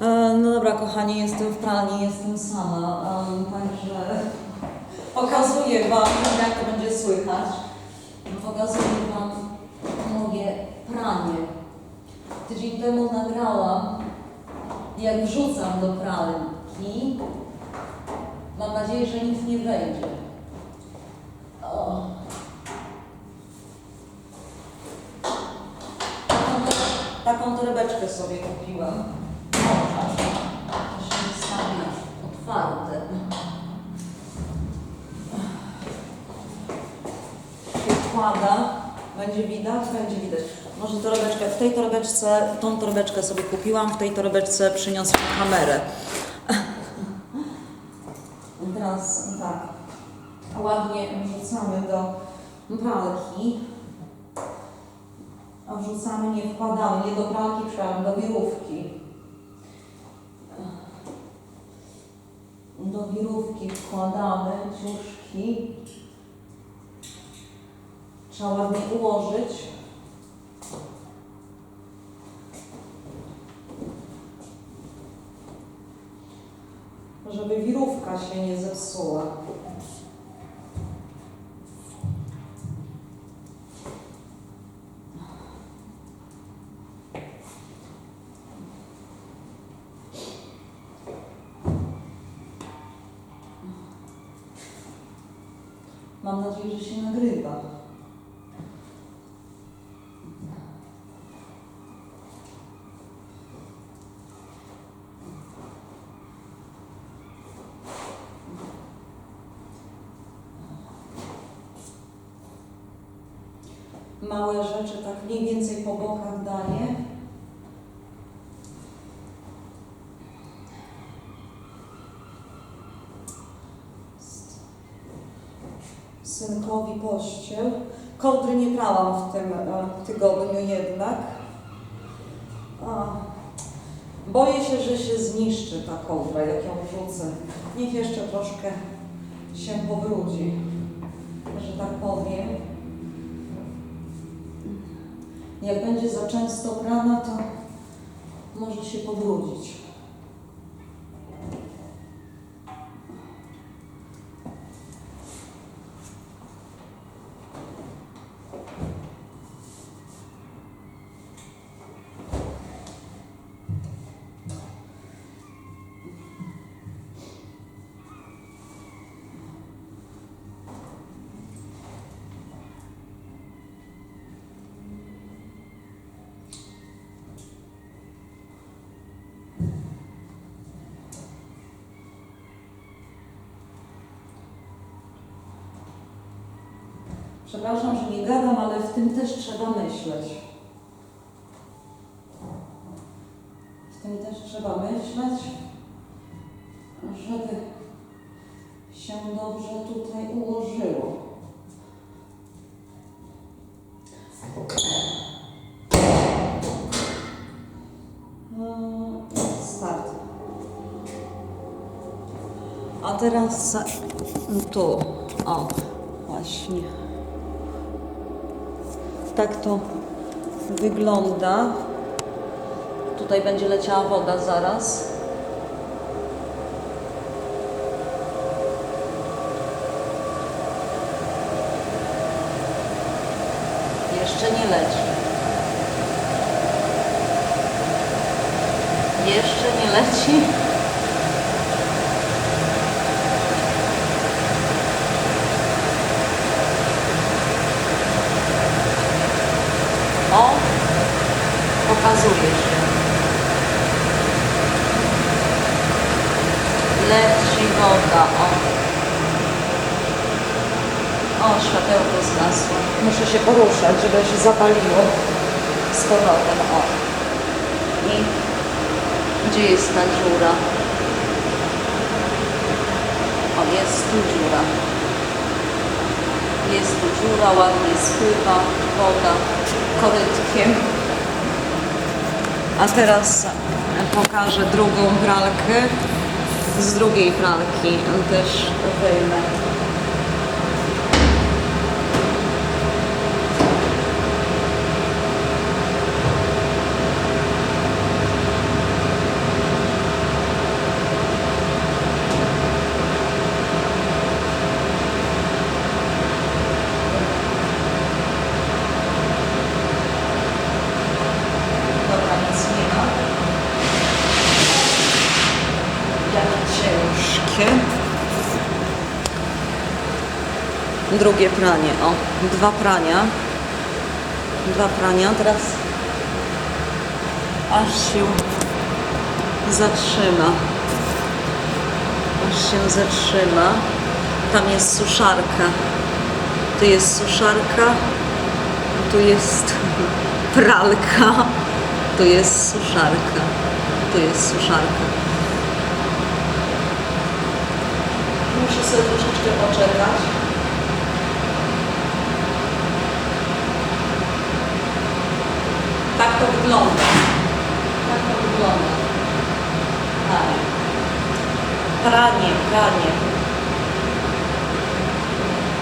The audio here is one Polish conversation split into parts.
E, No dobra, kochani, jestem w pralni, jestem sama, em, także pokazuję Wam, jak to będzie słychać. Pokazuję Wam moje pranie. Tydzień temu nagrałam, jak wrzucam do pralki. Mam nadzieję, że nic nie wejdzie. O. Taką torebeczkę sobie kupiłam. To się otwarte. Wkłada. Będzie widać? Będzie widać. Może torebeczkę, w tej torebeczce, tą torebeczkę sobie kupiłam, w tej torebeczce przyniosłam kamerę. Teraz tak, ładnie wrzucamy do pralki. Wrzucamy, nie wkładamy, nie do pralki, przepraszam, do wirówki. Do wirówki wkładamy ciuszki. Trzeba ładnie ułożyć. Żeby wirówka się nie zepsuła. Mam nadzieję, że się nagrywa. Małe rzeczy tak mniej więcej po bokach daję. Synkowi pościel. Kołdry nie prałam w tym e, tygodniu jednak. A, boję się, że się zniszczy ta kołdra, jak ją wrzucę. Niech jeszcze troszkę się pobrudzi, że tak powiem. Jak będzie za często prana, to może się pobrudzić. Przepraszam, że nie gadam, ale w tym też trzeba myśleć. W tym też trzeba myśleć, żeby się dobrze tutaj ułożyło. Mm, Start. A teraz tu, o, właśnie. Tak to wygląda. Tutaj będzie leciała woda zaraz. Jeszcze nie leci. Jeszcze nie leci. O, pokazuje się. Leci woda, o. O, światełko zgasło. Muszę się poruszać, żeby się zapaliło z powrotem, o. I gdzie jest ta dziura? O, jest tu dziura. Jest tu dziura, ładnie spływa woda korytkiem. A teraz pokażę drugą pralkę. Z drugiej pralki też wyjmę. Drugie pranie, o, dwa prania. Dwa prania, teraz aż się zatrzyma. Aż się zatrzyma. Tam jest suszarka. Tu jest suszarka. Tu jest pralka. Tu jest suszarka. Tu jest suszarka. Muszę sobie troszeczkę poczekać. Tak to wygląda. Tak to wygląda. Pranie. Pranie, pranie.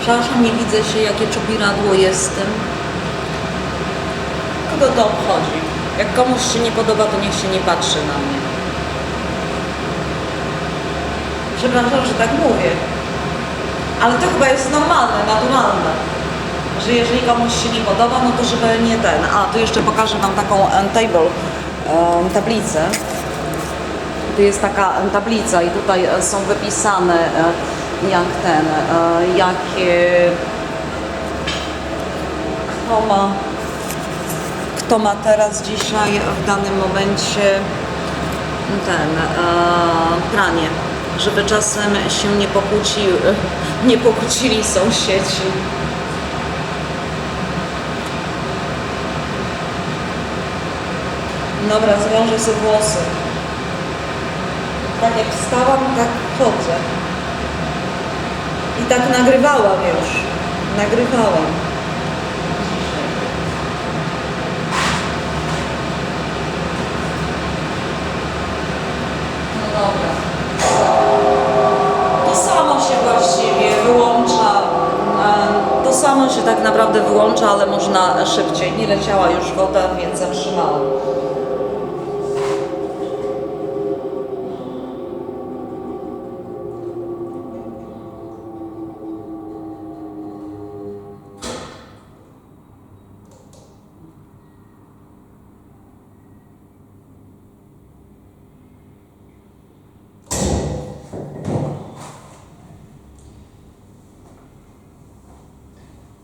Przepraszam, nie widzę się, jakie czubiradło jestem. Kogo to obchodzi? Jak komuś się nie podoba, to niech się nie patrzy na mnie. Przepraszam, że tak mówię. Ale to chyba jest normalne, naturalne. Że jeżeli komuś się nie podoba, no to żeby nie ten. A, tu jeszcze pokażę Wam taką em, table, em, tablicę. Tu jest taka tablica i tutaj e, są wypisane e, jak ten, e, jakie kto ma, kto ma teraz dzisiaj w danym momencie ten pranie, żeby czasem się nie pokłóciły, nie pokłócili sąsiedzi. Dobra, zwiążę sobie włosy. Tak jak wstałam, tak chodzę. I tak nagrywałam już. Nagrywałam. No dobra. To samo się właściwie wyłącza. e, To samo się tak naprawdę wyłącza, ale można szybciej. Nie leciała już woda, więc zatrzymałam.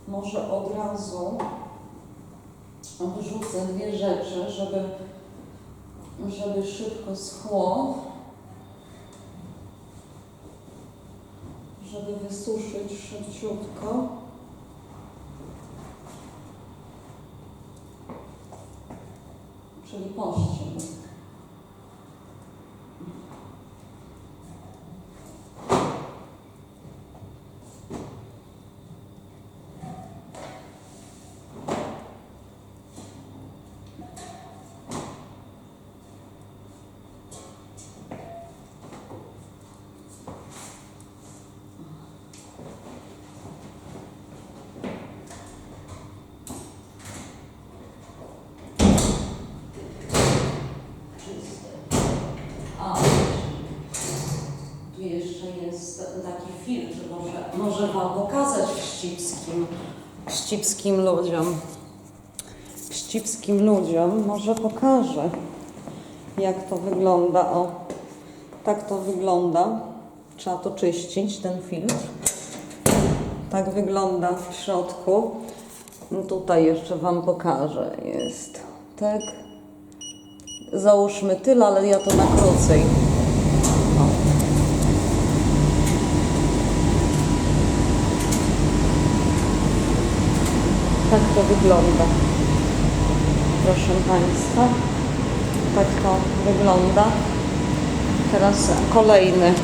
Może od razu wrzucę dwie rzeczy, żeby, żeby szybko schło. Żeby wysuszyć szybciutko. Czyli pościel. czysty. A, tu jeszcze jest taki filtr, może, może Wam pokazać wścibskim, wścibskim ludziom. Wścibskim ludziom może pokażę, jak to wygląda. O, tak to wygląda. Trzeba to czyścić, ten filtr. Tak wygląda w środku. No tutaj jeszcze Wam pokażę. Jest tak. Załóżmy tyle, ale ja to na krócej. O. Tak to wygląda. Proszę Państwa, tak to wygląda. Teraz kolejny.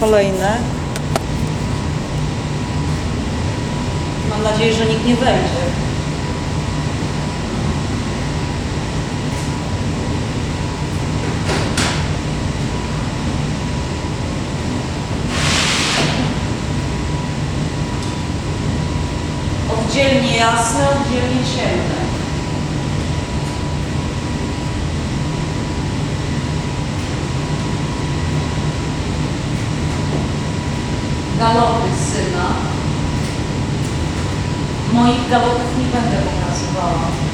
Kolejne. Mam nadzieję, że nikt nie wejdzie. Oddzielnie jasne, oddzielnie ciemne. Galopy syna. Moich galopów nie będę pokazywała.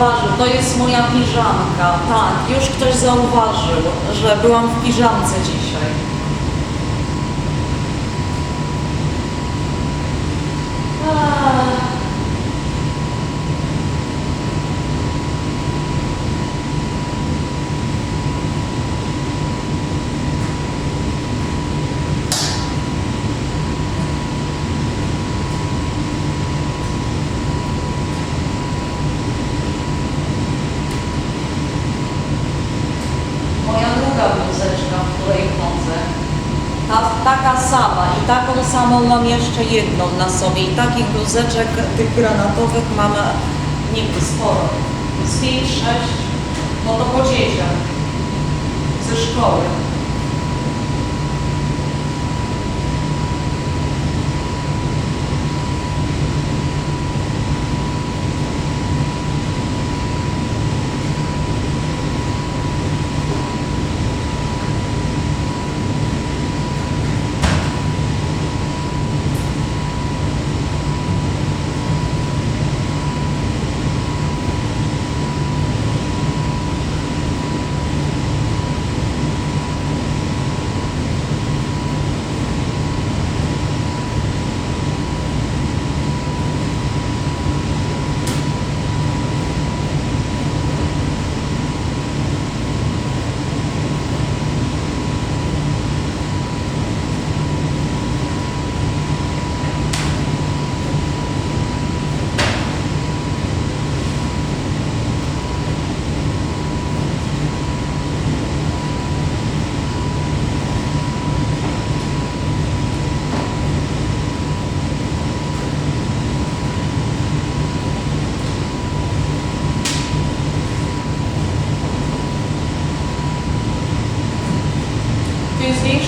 Zauważył. To jest moja piżamka. Tak, już ktoś zauważył, że byłam w piżamce dzisiaj. Ah. Moja druga bluzeczka, w której chodzę. Ta, taka sama i taką samą mam jeszcze jedną na sobie. I takich bluzeczek tych granatowych mam nie sporo. Z pięć, sześć, no to po dzieciach. Ze szkoły.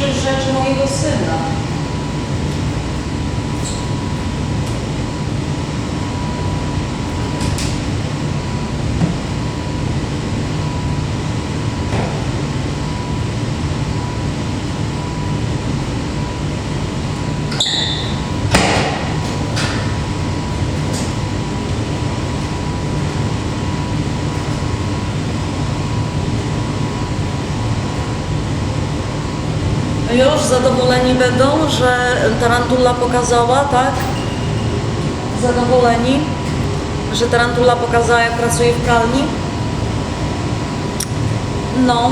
To jest większość rzeczy mojego syna. Już zadowoleni będą, że tarantula pokazała, tak? Zadowoleni, że tarantula pokazała, jak pracuje w pralni? No.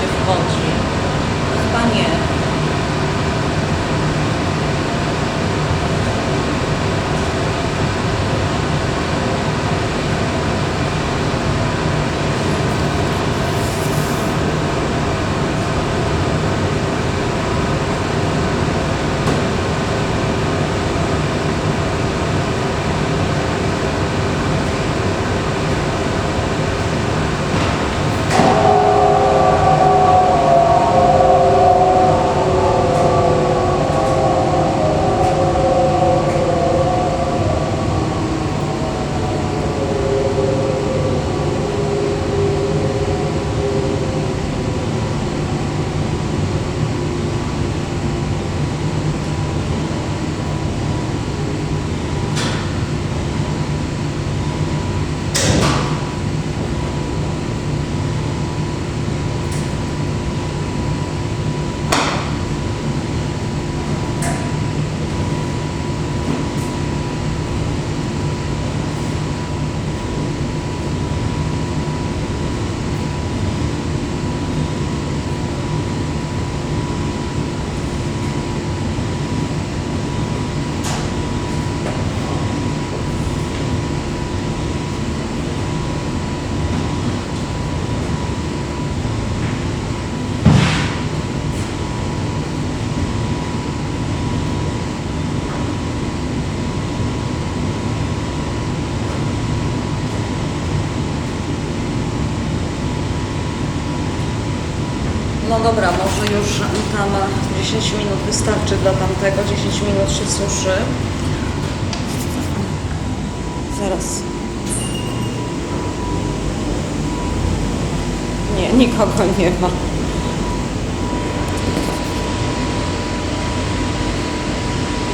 Się wchodzi? Chyba nie. No dobra, może już tam 10 minut wystarczy dla tamtego, 10 minut się suszy. Zaraz. Nie, nikogo nie ma.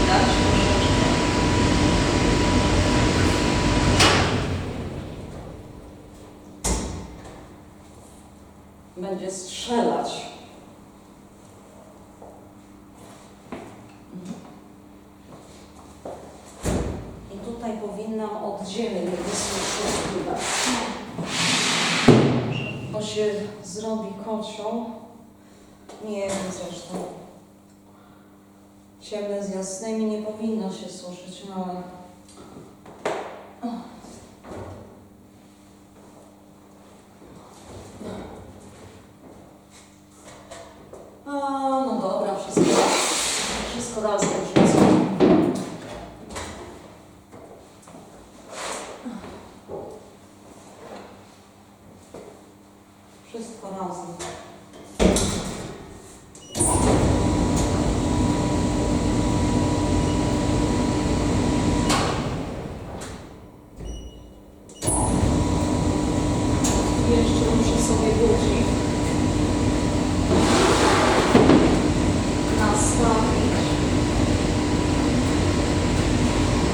Widać troszeczkę. Będzie strzelać. I tutaj powinnam oddzielnie wysłuchiwać. Bo się zrobi kocioł. Nie wiem zresztą. Ciemne z jasnymi nie powinno się suszyć, no ale... A, no dobra, wszystko, wszystko razem wrzucę. Wszystko razem. Jeszcze muszę sobie budzik nastawić.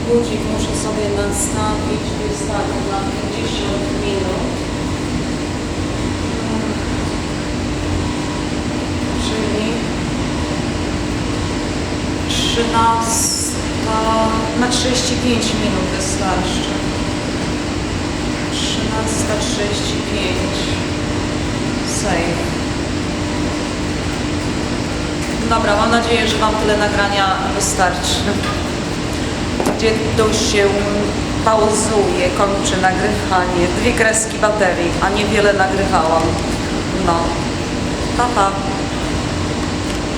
Budzik muszę sobie nastawić, wystawię na 50 minut. Czyli 13 na 35 minut wystarczy. 13.35 Save. Dobra, mam nadzieję, że Wam tyle nagrania wystarczy. Gdzie dość się pauzuje, kończy nagrywanie. Dwie kreski baterii, a niewiele nagrywałam. No. Pa, pa.